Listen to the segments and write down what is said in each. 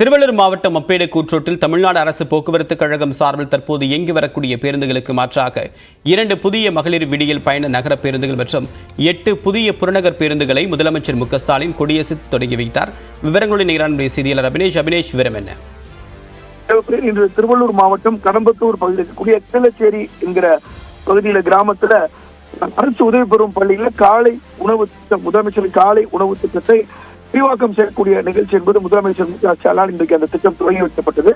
திருவள்ளூர் மாவட்டம் மப்பேடு கூற்றோட்டில் தமிழ்நாடு அரசு போக்குவரத்து கழகம் சார்பில் தற்போது இயங்கி வரக்கூடிய பேருந்துகளுக்கு மாற்றாக இரண்டு புதிய மகளிர் விடியல் பயண நகர பேருந்துகள் மற்றும் எட்டு புதிய புறநகர் பேருந்துகளை முதலமைச்சர் மு க ஸ்டாலின் கொடியசைத்து தொடங்கி வைத்தார். விவரங்களுடன் நிகரான செய்தியாளர் அபினேஷ். அபினேஷ் விவரம் என்ன? இன்று திருவள்ளூர் மாவட்டம் கடம்பத்தூர் பகுதியில் இருக்கக்கூடிய கீழச்சேரி என்கிற பகுதியில கிராமத்துல அரசு உதவி பெறும் பள்ளியில காலை உணவு திட்டம் முதலமைச்சர் காலை உணவு திட்டத்தை விரிவாக்கம் செய்யக்கூடிய நிகழ்ச்சி என்பது முதலமைச்சர் மு க ஸ்டாலின் இன்றைக்கு அந்த திட்டம் தொடங்கி வைக்கப்பட்டது.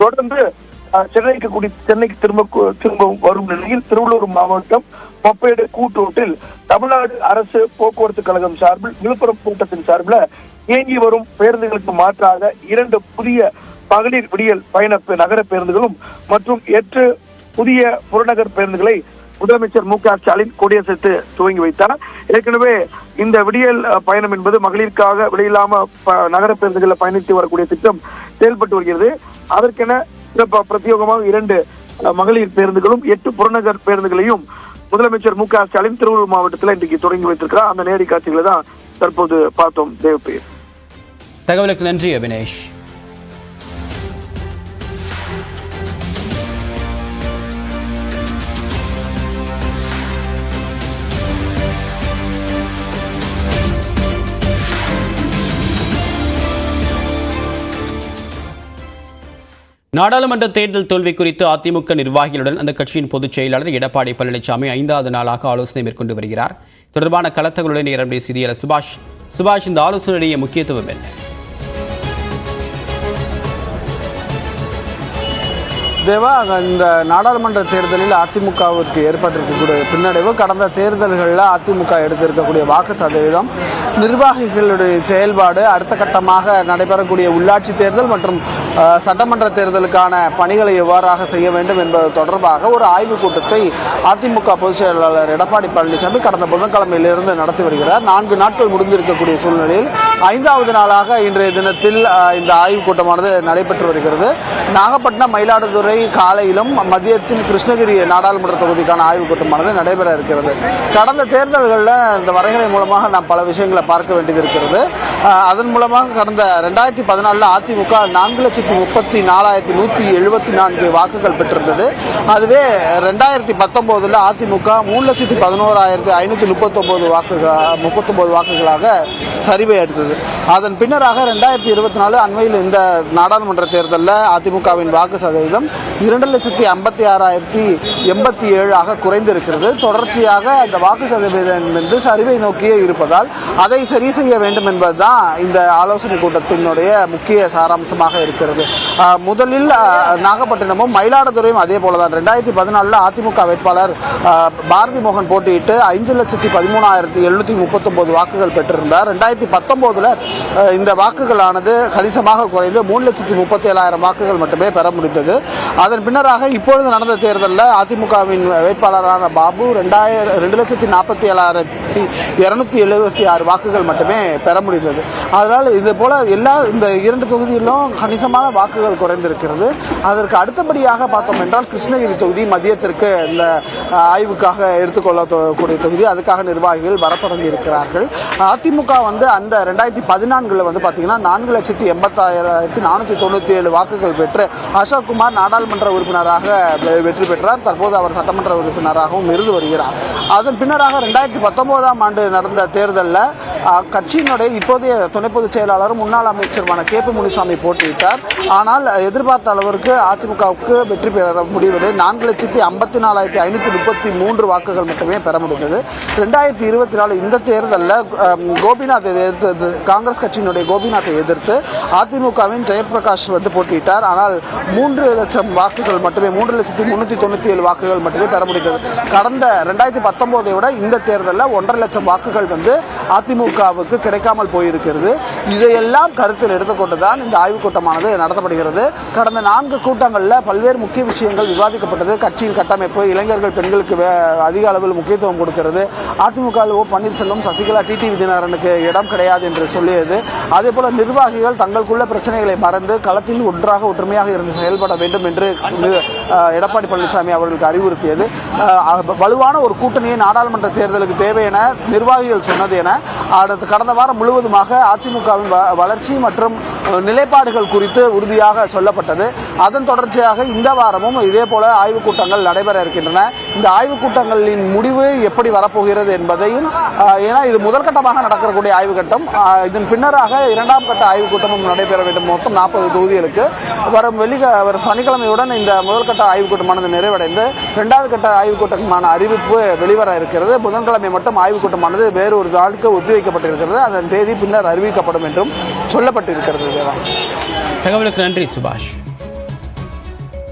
தொடர்ந்து சென்னைக்கு கூடி சென்னைக்கு திரும்ப திரும்ப வரும் நிலையில் திருவள்ளூர் மாவட்டம் மொப்பேடு கூட்டோட்டில் தமிழ்நாடு அரசு போக்குவரத்து கழகம் சார்பில் விழுப்புரம் கூட்டத்தின் சார்பில் இயங்கி வரும் பேருந்துகளுக்கு மாற்றாக இரண்டு புதிய மகளிர் விடியல் பயண நகர பேருந்துகளும் மற்றும் எட்டு புதிய புறநகர் பேருந்துகளை முதலமைச்சர் மு க ஸ்டாலின் கொடியசைத்து துவங்கி வைத்தார். ஏற்கனவே இந்த விடியல் பயணம் என்பது மகளிருக்காக விடையில்லாம நகர பேருந்துகளில் பயணித்து வரக்கூடிய திட்டம் செயல்பட்டு வருகிறது. அதற்கென சிறப்ப- பிரத்யேகமாக இரண்டு மகளிர் பேருந்துகளும் எட்டு புறநகர் பேருந்துகளையும் முதலமைச்சர் மு க ஸ்டாலின் திருவள்ளூர் மாவட்டத்தில் இன்றைக்கு தொடங்கி வைத்திருக்கிறார். அந்த நேரடி காட்சிகளை தான் தற்போது பார்த்தோம். தேவப்பிரியர் தகவலுக்கு நன்றி அபினேஷ். நாடாளுமன்ற தேர்தல் தோல்வி குறித்து அதிமுக நிர்வாகிகளுடன் அந்த கட்சியின் பொதுச் செயலாளர் எடப்பாடி பழனிசாமி ஐந்தாவது நாளாக ஆலோசனை மேற்கொண்டு வருகிறார். தொடர்பான கலத்தங்களுடன் இரண்டு செய்தியாளர் சுபாஷ். சுபாஷ் இந்த ஆலோசனையுடைய முக்கியத்துவம் என்ன? தேவா இந்த நாடாளுமன்ற தேர்தலில் அதிமுகவிற்கு ஏற்பட்டிருக்கக்கூடிய பின்னடைவு கடந்த தேர்தல்களில் அதிமுக எடுத்திருக்கக்கூடிய வாக்கு சதவீதம் நிர்வாகிகளுடைய செயல்பாடு அடுத்த கட்டமாக நடைபெறக்கூடிய உள்ளாட்சி தேர்தல் மற்றும் சட்டமன்ற தேர்தலுக்கான பணிகளை எவ்வாறாக செய்ய வேண்டும் என்பது தொடர்பாக ஒரு ஆய்வுக் கூட்டத்தை அதிமுக பொதுச் செயலாளர் எடப்பாடி பழனிசாமி கடந்த புதன்கிழமையிலிருந்து நடத்தி வருகிறார். நான்கு நாட்கள் முடிந்திருக்கக்கூடிய சூழ்நிலையில் ஐந்தாவது நாளாக இன்றைய தினத்தில் இந்த ஆய்வுக் கூட்டமானது நடைபெற்று வருகிறது. நாகப்பட்டினம் மயிலாடுதுறை காலையிலும் மதியத்தில் கிருஷ்ணகிரி நாடாளுமன்ற தொகுதிக்கான ஆய்வுக் கூட்டமானது நடைபெற இருக்கிறது. கடந்த தேர்தல்களில் இந்த வரைகளை மூலமாக நாம் பல விஷயங்களை பார்க்க வேண்டியது இருக்கிறது. அதன் மூலமாக கடந்த ரெண்டாயிரத்தி பதினாலில் அதிமுக நான்கு லட்சத்தி முப்பத்தி நாலாயிரத்தி நூற்றி எழுபத்தி நான்கு வாக்குகள் பெற்றிருந்தது. அதுவே ரெண்டாயிரத்தி பத்தொம்போதில் அதிமுக மூணு லட்சத்தி பதினோராயிரத்தி ஐநூற்றி முப்பத்தொம்போது வாக்குகள் முப்பத்தொம்போது வாக்குகளாக சரிவை எடுத்தது. அதன் பின்னராக ரெண்டாயிரத்தி இருபத்தி நாலு அண்மையில் இந்த நாடாளுமன்ற தேர்தலில் அதிமுகவின் வாக்கு சதவீதம் இரண்டு லட்சத்தி ஐம்பத்தி ஆறாயிரத்தி எண்பத்தி ஏழாக குறைந்திருக்கிறது. தொடர்ச்சியாக அந்த வாக்கு சதவீதம் என்பது சரிவை நோக்கியே இருப்பதால் அதை சரி செய்ய வேண்டும் என்பதுதான் இந்த ஆலோசனை கூட்டத்தினுடைய முக்கிய சாராம்சமாக இருக்கிறது. முதலில் நாகப்பட்டினமும் மயிலாடுதுறையும் அதே போல தான் ரெண்டாயிரத்தி பதினாலில் அதிமுக வேட்பாளர் பாரதி மோகன் போட்டியிட்டு ஐந்து லட்சத்தி பதிமூணாயிரத்தி எழுநூற்றி முப்பத்தொம்போது வாக்குகள் பெற்றிருந்தார். ரெண்டாயிரத்தி பத்தொம்போதில் இந்த வாக்குகளானது கணிசமாக குறைந்து மூணு லட்சத்தி முப்பத்தி ஏழாயிரம் வாக்குகள் மட்டுமே பெற முடிந்தது. அதன் பின்னராக இப்பொழுது நடந்த தேர்தலில் அதிமுகவின் வேட்பாளரான பாபு ரெண்டாயிரம் ரெண்டு லட்சத்தி நாற்பத்தி ஏழாயிரத்தி இரநூத்தி எழுபத்தி ஆறு வாக்குகள் மட்டுமே பெற முடிந்தது. அதனால் இது போல எல்லா இந்த இரண்டு தொகுதியிலும் கணிசமான வாக்குகள் குறைந்திருக்கிறது. அதற்கு அடுத்தபடியாக பார்த்தோம் என்றால் கிருஷ்ணகிரி தொகுதி மதியத்திற்கு இந்த ஆய்வுக்காக எடுத்துக்கொள்ளக்கூடிய தொகுதி. அதுக்காக நிர்வாகிகள் வர தொடங்கி இருக்கிறார்கள். அதிமுக வந்து அந்த ரெண்டாயிரத்தி பதினான்குல வந்து பார்த்தீங்கன்னா நான்கு லட்சத்தி எண்பத்தாயிரத்தி நானூற்றி தொண்ணூற்றி ஏழு வாக்குகள் பெற்று அசோக் குமார் நாடாளுமன்ற உறுப்பினராக வெற்றி பெற்றார். தற்போது அவர் சட்டமன்ற உறுப்பினராகவும் இருந்து வருகிறார். அதன் பின்னராக ரெண்டாயிரத்தி பத்தொன்பதாம் ஆண்டு நடந்த தேர்தலில் கட்சியினுடைய இப்போதைய துணை பொதுச் செயலாளரும் முன்னாள் அமைச்சருமான கே பி முனிசாமி போட்டியிட்டார். ஆனால் எதிர்பார்த்த அளவிற்கு அதிமுகவுக்கு வெற்றி பெற முடியவில்லை நான்கு லட்சத்தி ஐம்பத்தி நாலாயிரத்தி ஐநூற்றி முப்பத்தி மூன்று வாக்குகள் மட்டுமே பெற முடிந்தது. ரெண்டாயிரத்தி இருபத்தி நாலு இந்த தேர்தலில் கோபிநாத் எதிர்த்து காங்கிரஸ் கட்சியினுடைய கோபிநாத்தை எதிர்த்து? அதிமுகவின் ஜெயபிரகாஷ் வந்து போட்டியிட்டார். ஆனால் மூன்று லட்சம் வாக்குகள் மட்டுமே மூன்று லட்சத்தி முன்னூற்றி தொண்ணூற்றி ஏழு வாக்குகள் மட்டுமே பெற முடிந்தது. கடந்த ரெண்டாயிரத்தி பத்தொம்போதை விட இந்த தேர்தலில் ஒன்றரை லட்சம் வாக்குகள் வந்து அதிமுக திமுகவுக்கு கிடைக்காமல் போயிருக்கிறது. இதையெல்லாம் கருத்தில் எடுத்துக்கொண்டு தான் இந்த ஆய்வுக் கூட்டமானது நடத்தப்படுகிறது. கடந்த நான்கு கூட்டங்களில் பல்வேறு முக்கிய விஷயங்கள் விவாதிக்கப்பட்டது. கட்சியின் கட்டமைப்பு இளைஞர்கள் பெண்களுக்கு வே- அதிக அளவில் முக்கியத்துவம் கொடுக்கிறது. அதிமுக ஓ பன்னீர்செல்வம் சசிகலா டிடிவி தினகரனுக்கு இடம் கிடையாது என்று சொல்லியது. அதே போல நிர்வாகிகள் தங்களுக்குள்ள பிரச்சனைகளை மறந்து களத்தில் ஒன்றாக ஒற்றுமையாக இருந்து செயல்பட வேண்டும் என்று எடப்பாடி பழனிசாமி அவர்களுக்கு அறிவுறுத்தியது. வலுவான ஒரு கூட்டணியை நாடாளுமன்ற தேர்தலுக்கு தேவை என நிர்வாகிகள் சொன்னது என அடுத்த கடந்த வாரம் முழுவதுமாக அதிமுகவின் வ- வளர்ச்சி மற்றும் நிலைப்பாடுகள் குறித்து உறுதியாக சொல்லப்பட்டது. அதன் தொடர்ச்சியாக இந்த வாரமும் இதே போல ஆய்வுக் கூட்டங்கள் நடைபெற இருக்கின்றன. இந்த ஆய்வுக் கூட்டங்களின் முடிவு எப்படி வரப்போகிறது என்பதையும் ஏன்னா இது முதற்கட்டமாக நடக்கக்கூடிய ஆய்வு கட்டம். இதன் பின்னராக இரண்டாம் கட்ட ஆய்வுக் கூட்டமும் நடைபெற வேண்டும். மொத்தம் நாற்பது தொகுதிகளுக்கு. வரும் வெள்ளி வரும் சனிக்கிழமையுடன் இந்த முதற்கட்ட ஆய்வுக் கூட்டமானது நிறைவடைந்து இரண்டாவது கட்ட ஆய்வுக் கூட்டமான அறிவிப்பு வெளிவர இருக்கிறது. புதன்கிழமை மட்டும் ஆய்வுக் கூட்டமானது வேறு ஒரு நாளுக்கு அறிவிக்கப்பட்டிருக்கிறது. அதன் தேதி பின்னர் அறிவிக்கப்படும் என்றும் சொல்லப்பட்டிருக்கிறது தேவா. தகவலுக்கு நன்றி சுபாஷ்.